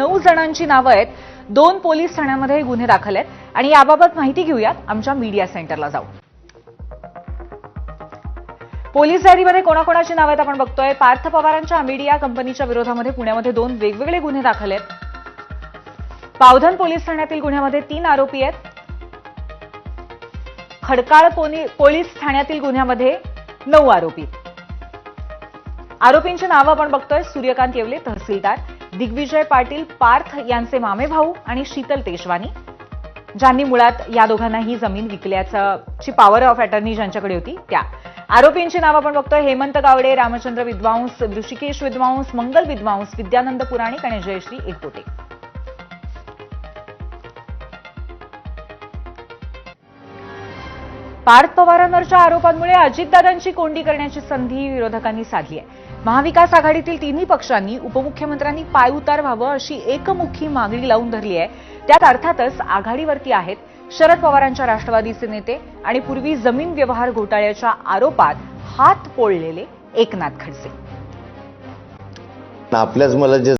नऊ जणांची नावं आहेत. दोन पोलीस ठाण्यामध्ये गुन्हे दाखल आहेत. आणि याबाबत माहिती घेऊयात. आमच्या मीडिया सेंटरला जाऊ. पोलीस यादीमध्ये कोणाकोणाची नावं आहेत आपण बघतोय. पार्थ पवारांच्या अमिडिया कंपनीच्या विरोधामध्ये पुण्यामध्ये दोन वेगवेगळे गुन्हे दाखल आहेत. पावधन पोलीस ठाण्यातील गुन्ह्यामध्ये तीन आरोपी आहेत. खडकाळ पोलीस ठाण्यातील गुन्ह्यामध्ये नऊ आरोपी आरोपींची नावं आपण बघतोय. सूर्यकांत येवले तहसीलदार. दिग्विजय पाटील पार्थ यांचे मामे भाऊ आणि शीतल तेजवानी. ज्यांनी मुळात या दोघांना ही जमीन विकल्याची पॉवर ऑफ अटर्नी ज्यांच्याकडे होती त्या. आरोपींची नावं आपण बघतोय. हेमंत गावडे रामचंद्र विद्वांस ऋषिकेश विद्वांस मंगल विद्वांस विद्यानंद पुराणिक आणि जयश्री एकपोटे पार्थ पवारांवरच्या आरोपांमुळे अजितदादांची कोंडी करण्याची संधी विरोधकांनी साधली आहे. महाविकास आघाडीतील तिन्ही पक्षांनी उपमुख्यमंत्र्यांनी पायउतार व्हावं अशी एकमुखी मागणी लावून धरली आहे. त्यात अर्थातच आघाडीवरती आहेत शरद पवारांच्या राष्ट्रवादीचे नेते आणि पूर्वी जमीन व्यवहार घोटाळ्याच्या आरोपात हात पोळलेले एकनाथ खडसे. आपल्याच मला जे